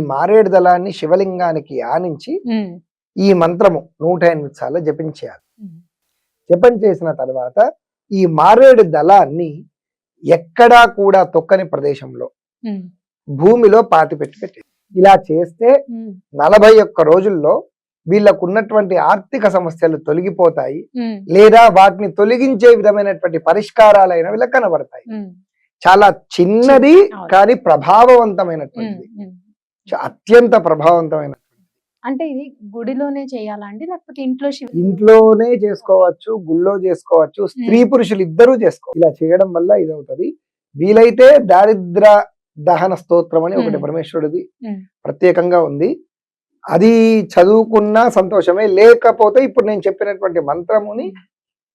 మారేడు దళాన్ని శివలింగానికి ఆనించి ఈ మంత్రము నూట ఎనిమిది సార్లు జపించేయాలి జపం చేసిన తర్వాత ఈ మారేడు దళాన్ని ఎక్కడా కూడా తొక్కని ప్రదేశంలో భూమిలో పాతి పెట్టి పెట్టి ఇలా చేస్తే నలభై ఒక్క రోజుల్లో వీళ్ళకు ఉన్నటువంటి ఆర్థిక సమస్యలు తొలగిపోతాయి. లేదా వాటిని తొలగించే విధమైనటువంటి పరిష్కారాలైన వీళ్ళకి కనబడతాయి. చాలా చిన్నది. కానీ ప్రభావవంతమైనటువంటిది. అత్యంత ప్రభావవంతమైన అంటే ఇది గుడిలోనే చేయాలా అండి? లేకపోతే ఇంట్లో ఇంట్లోనే చేసుకోవచ్చు గుళ్ళో చేసుకోవచ్చు స్త్రీ పురుషులు ఇద్దరూ చేసుకోవచ్చు ఇలా చేయడం వల్ల ఇది అవుతుంది వీలైతే దారిద్ర దహన స్తోత్రం అని ఒకటి. పరమేశ్వరుడిది. ప్రత్యేకంగా ఉంది. అది చదువుకున్నా సంతోషమే. లేకపోతే ఇప్పుడు నేను చెప్పినటువంటి మంత్రముని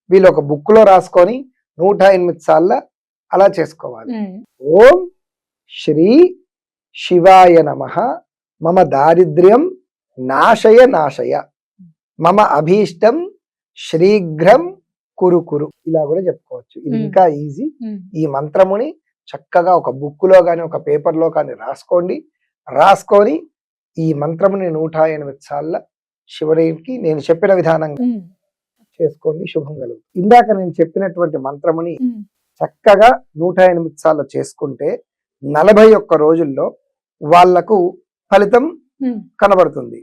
వీళ్ళు ఒక బుక్లో రాసుకొని నూట ఎనిమిది సార్లు అలా చేసుకోవాలి. ఓం శ్రీ శివాయ నమ. మమ దారిద్ర్యం నాశయ నాశయ. మమ అభీష్టం శ్రీఘ్రం కురు కురు. ఇలా కూడా చెప్పుకోవచ్చు. ఇది. ఇంకా ఈజీ. ఈ మంత్రముని చక్కగా ఒక బుక్లో కానీ ఒక పేపర్లో కానీ రాసుకోండి. రాసుకొని ఈ మంత్రముని నూట ఎనిమిది సార్లు శివరికి నేను చెప్పిన విధానంగా చేసుకోండి. శుభం కలుగుతుంది. ఇందాక నేను చెప్పినటువంటి మంత్రముని. చక్కగా నూట ఎనిమిది సార్లు చేసుకుంటే నలభై ఒక్క రోజుల్లో వాళ్ళకు ఫలితం. కనబడుతుంది